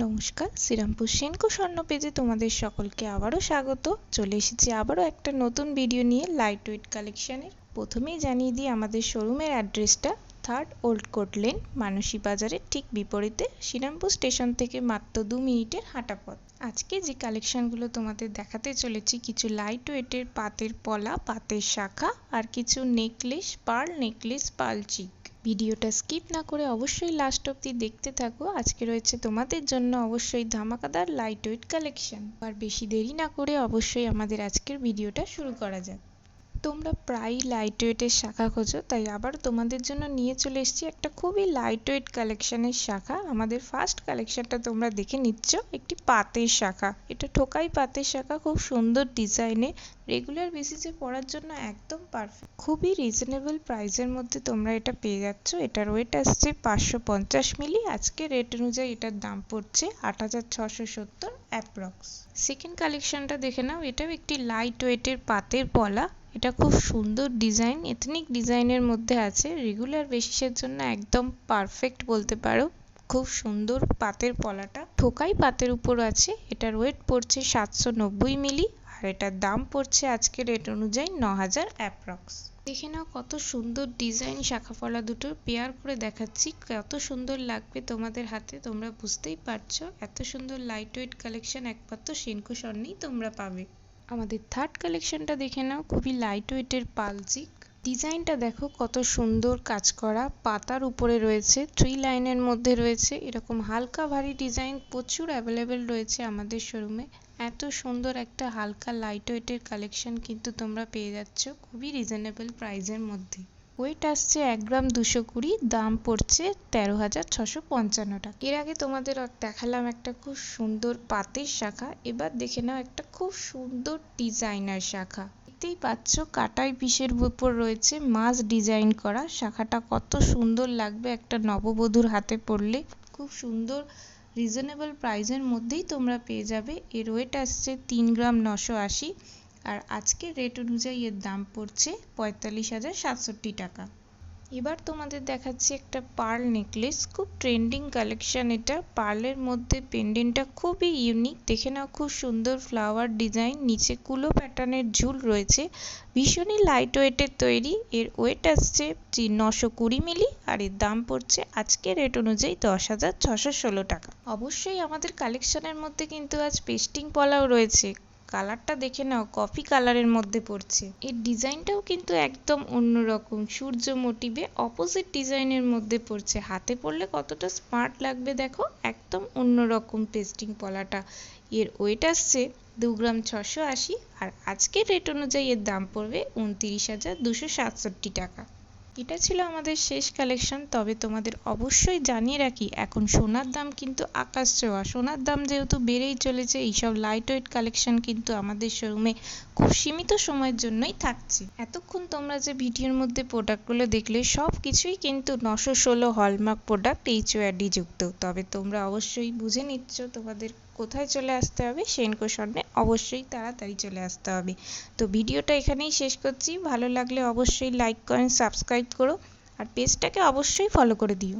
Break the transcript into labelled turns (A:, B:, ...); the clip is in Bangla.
A: নমস্কার, শ্রীরামপুর সেনকো স্বর্ণ পেজে তোমাদের সকলকে আবারও স্বাগত। চলে এসেছি আবারও একটা নতুন ভিডিও নিয়ে লাইট ওয়েট কালেকশানের প্রথমেই জানিয়ে দিই, আমাদের শোরুমের অ্যাড্রেসটা third old court lane Manasi বাজারের ঠিক বিপরীতে, শ্রীরামপুর স্টেশন থেকে মাত্র দু মিনিটের হাঁটা পথ আজকে যে কালেকশানগুলো তোমাদের দেখাতে চলেছি, কিছু লাইট ওয়েটের পাতের পলা, পাতের শাখা, আর কিছু necklace pearl necklace pearl chic ভিডিওটা স্কিপ না করে অবশ্যই লাস্ট অব্দি দেখতে থাকো। আজকে রয়েছে তোমাদের জন্য অবশ্যই ধামাকাদার লাইট ওয়েট কালেকশন আর বেশি দেরি না করে অবশ্যই আমাদের আজকের ভিডিওটা শুরু করা যাক। তোমরা প্রায়ই লাইট ওয়েটের শাখা খোঁজো, তাই আবার তোমাদের জন্য নিয়ে চলে এসেছি একটা খুবই লাইট ওয়েট কালেকশনের শাখা। আমাদের ফার্স্ট কালেকশনটা তোমরা দেখে নিচ্ছ, একটি পাতের শাখা। এটা ঠোকাই পাতের শাখা, খুব সুন্দর ডিজাইনে রেগুলার বেসিসে পরার জন্য একদম পারফেক্ট খুবই রিজনেবল প্রাইসের মধ্যে তোমরা এটা পেয়ে যাচ্ছ। এটার ওয়েট আসছে পাঁচশো পঞ্চাশ মিলি আজকে রেট অনুযায়ী এটার দাম পড়ছে আট হাজার ছশো সত্তর। অ্যাপ্রক্স সেকেন্ড কালেকশনটা দেখে নাও, এটাও একটি লাইট ওয়েটের পাতের পলা। এটা খুব সুন্দর ডিজাইন এথনিক ডিজাইনের মধ্যে আছে। রেগুলার বেসিসের জন্য একদম পারফেক্ট বলতে পারো। খুব সুন্দর পাতের পলাটা। ঠোকাই পাতের উপর আছে। এটার ওয়েট পড়ছে সাতশো নব্বই মিলি আর এটার দাম পড়ছে আজকে রেট অনুযায়ী ন হাজার অ্যাপ্রক্স দেখে নাও কত সুন্দর ডিজাইন শাখাফলা দুটো পেয়ার করে দেখাচ্ছি। কত সুন্দর লাগবে তোমাদের হাতে, তোমরা বুঝতেই পারছ। এত সুন্দর লাইট ওয়েট কালেকশন একমাত্র সেনকো স্বর্ণেই তোমরা পাবে। আমাদের থার্ড কালেকশনটা দেখে নাও, খুবই লাইট ওয়েটের পালজিক ডিজাইনটা দেখো কত সুন্দর কাজ করা। পাতার উপরে রয়েছে থ্রি লাইনের মধ্যে রয়েছে। এরকম হালকা ভারী ডিজাইন প্রচুর অ্যাভেলেবেল রয়েছে আমাদের শোরুমে এত সুন্দর একটা হালকা লাইট ওয়েটের কালেকশন কিন্তু তোমরা পেয়ে যাচ্ছ খুবই রিজনেবল প্রাইসের মধ্যে। ওয়েট আসছে এক গ্রাম দুশো কুড়ি, দাম পড়ছে তেরো হাজার ছশো পঞ্চান্ন টাকা। এর আগে তোমাদের দেখালাম একটা খুব সুন্দর পাতের শাখা, এবার দেখে নাও একটা খুব সুন্দর ডিজাইনার শাখা। দেখতেই পাচ্ছ কাটাই পিসের উপর রয়েছে মাছ ডিজাইন করা। শাখাটা কত সুন্দর লাগবে একটা নববধূর হাতে পড়লে। খুব সুন্দর রিজনেবল প্রাইসের মধ্যেই তোমরা পেয়ে যাবে। এর ওয়েট আসছে তিন গ্রাম নশো আশি। আর আজকের রেট অনুযায়ী এর দাম পড়ছে পঁয়তাল্লিশ হাজার সাতষট্টি টাকা। এবার তোমাদের দেখাচ্ছি একটা পার্ল নেকলেস, খুব ট্রেন্ডিং কালেকশান এটা। পার্লের মধ্যে পেন্ডেন্টটা খুবই ইউনিক দেখে নাও খুব সুন্দর ফ্লাওয়ার ডিজাইন নিচে কুলো প্যাটার্নের ঝুল রয়েছে। ভীষণই লাইট ওয়েটের তৈরি, এর ওয়েট আসছে নশো কুড়ি মিলি আর এর দাম পড়ছে আজকে রেট অনুযায়ী দশ হাজার ছশো ষোলো টাকা। অবশ্যই আমাদের কালেকশনের মধ্যে কিন্তু আজ পেস্টিং পলাও রয়েছে। কালারটা দেখে নাও, কফি কালারের মধ্যে পড়ছে। এর ডিজাইনটাও কিন্তু একদম অন্যরকম। সূর্য মোটিভে অপোজিট ডিজাইনের মধ্যে পড়ছে। হাতে পড়লে কতটা স্মার্ট লাগবে দেখো, একদম অন্যরকম পেস্টিং পলাটা। এর ওয়েট আসছে দু গ্রাম ছশো আশি আর আজকের রেট অনুযায়ী এর দাম পড়বে উনতিরিশ হাজার দুশো সাতষট্টি টাকা। এটা ছিল আমাদের শেষ কালেকশন তবে তোমাদের অবশ্যই জানিয়ে রাখি, এখন সোনার দাম কিন্তু আকাশ ছোঁয়া। সোনার দাম যেহেতু বেড়েই চলেছে, এইসব লাইট ওয়েট কালেকশন কিন্তু আমাদের শোরুমে খুব সীমিত সময়ের জন্যই থাকছে। এতক্ষণ তোমরা যে ভিডিওর মধ্যে প্রোডাক্টগুলো দেখলে সব কিছুই কিন্তু নশো ষোলো হলমার্ক প্রোডাক্ট এইচ ওয়ারডি যুক্ত। তবে তোমরা অবশ্যই বুঝে নিচ্ছ তোমাদের কোথায় চলে আসতে হবে সেনকো স্বর্ণে অবশ্যই তাড়াতাড়ি চলে আসতে হবে। তো ভিডিওটা এখানেই শেষ করছি। ভালো লাগলে অবশ্যই লাইক করেন সাবস্ক্রাইব করো। আর পেজটাকে অবশ্যই ফলো করে দিও।